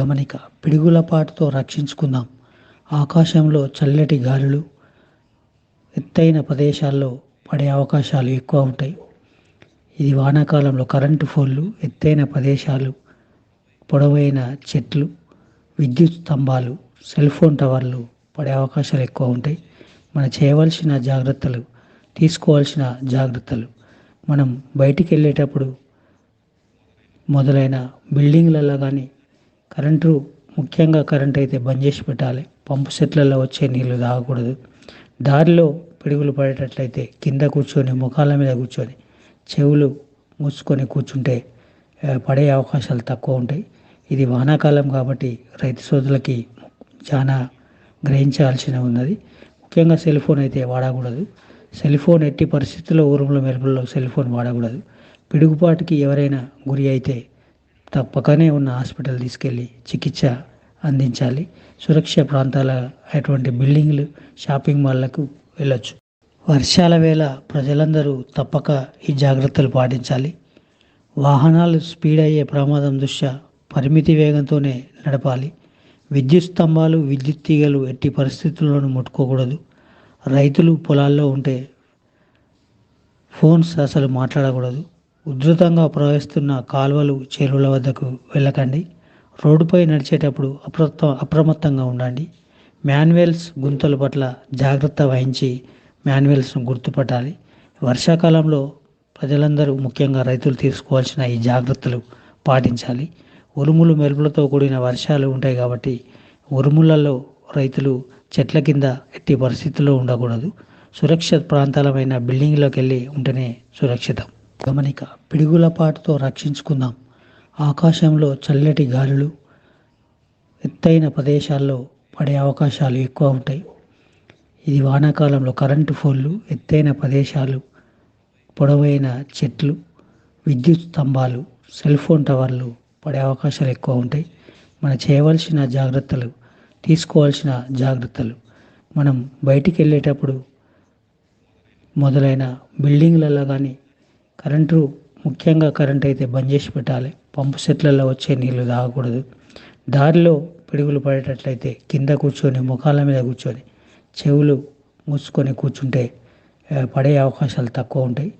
గమనిక పిడుగులపాటుతో రక్షించుకుందాం. ఆకాశంలో చల్లటి గాలులు ఎత్తైన ప్రదేశాల్లో పడే అవకాశాలు ఎక్కువ ఉంటాయి. ఇది వానాకాలంలో కరెంటు ఫోన్లు ఎత్తైన ప్రదేశాలు పొడవైన చెట్లు విద్యుత్ స్తంభాలు సెల్ ఫోన్ టవర్లు పడే అవకాశాలు ఎక్కువ ఉంటాయి. మనం చేయవలసిన జాగ్రత్తలు తీసుకోవాల్సిన జాగ్రత్తలు. మనం బయటికి వెళ్ళేటప్పుడు మొదలైన బిల్డింగ్లలో కానీ కరెంటు ముఖ్యంగా కరెంట్ అయితే బంద్ చేసి పెట్టాలి. పంపు సెట్లలో వచ్చే నీళ్ళు తాగకూడదు. దారిలో పిడుగులు పడేటట్లయితే కింద కూర్చొని ముఖాల మీద కూర్చొని చెవులు మూసుకొని కూర్చుంటే పడే అవకాశాలు తక్కువ ఉంటాయి. ఇది వానాకాలం కాబట్టి రైతు సోదరులకి చాలా గ్రహించాల్సిన ఉన్నది. ముఖ్యంగా సెల్ ఫోన్ అయితే వాడకూడదు. సెల్ ఫోన్ ఎట్టి పరిస్థితుల్లో ఊరుముల మెరుపుల్లో సెల్ ఫోన్ వాడకూడదు. పిడుగుపాటుకి ఎవరైనా గురి అయితే తప్పకనే ఉన్న హాస్పిటల్ తీసుకెళ్ళి చికిత్స అందించాలి. సురక్ష ప్రాంతాల అటువంటి బిల్డింగ్లు షాపింగ్ మాల్లకు వెళ్ళొచ్చు. వర్షాల వేళ ప్రజలందరూ తప్పక ఈ జాగ్రత్తలు పాటించాలి. వాహనాలు స్పీడ్ అయ్యే ప్రమాదం దృష్ట్యా పరిమితి వేగంతోనే నడపాలి. విద్యుత్ స్తంభాలు విద్యుత్ తీగలు ఎట్టి పరిస్థితుల్లోనూ ముట్టుకోకూడదు. రైతులు పొలాల్లో ఉంటే ఫోన్స్ అసలు మాట్లాడకూడదు. ఉధృతంగా ప్రవహిస్తున్న కాలువలు చెరువుల వద్దకు వెళ్ళకండి. రోడ్డుపై నడిచేటప్పుడు అప్రమత్త అప్రమత్తంగా ఉండండి. మాన్యువల్స్ గుంతల పట్ల జాగ్రత్త వహించి మాన్యువల్స్ను గుర్తుపట్టాలి. వర్షాకాలంలో ప్రజలందరూ ముఖ్యంగా రైతులు తీసుకోవాల్సిన ఈ జాగ్రత్తలు పాటించాలి. ఉరుములు మెరుపులతో కూడిన వర్షాలు ఉంటాయి కాబట్టి ఉరుములలో రైతులు చెట్ల కింద ఎట్టి పరిస్థితుల్లో ఉండకూడదు. సురక్షిత ప్రాంతాలమైన బిల్డింగ్లోకి వెళ్ళి ఉంటేనే సురక్షితం. గమనిక పిడుగులపాటుతో రక్షించుకుందాం. ఆకాశంలో చల్లటి గాలులు ఎత్తైన ప్రదేశాల్లో పడే అవకాశాలు ఎక్కువ ఉంటాయి. ఇది వానాకాలంలో కరెంటు ఫోన్లు ఎత్తైన ప్రదేశాలు పొడవైన చెట్లు విద్యుత్ స్తంభాలు సెల్ ఫోన్ టవర్లు పడే అవకాశాలు ఎక్కువ ఉంటాయి. మనం చేయవలసిన జాగ్రత్తలు తీసుకోవాల్సిన జాగ్రత్తలు. మనం బయటికి వెళ్ళేటప్పుడు మొదలైన బిల్డింగ్లలో కానీ కరెంటు ముఖ్యంగా కరెంట్ అయితే బంద్ చేసి పెట్టాలి. పంపు సెట్లలో వచ్చే నీళ్ళు తాగకూడదు. దారిలో పిడుగులు పడేటట్లయితే కింద కూర్చొని ముఖాల మీద కూర్చొని చెవులు మూసుకొని కూర్చుంటే పడే అవకాశాలు తక్కువ ఉంటాయి.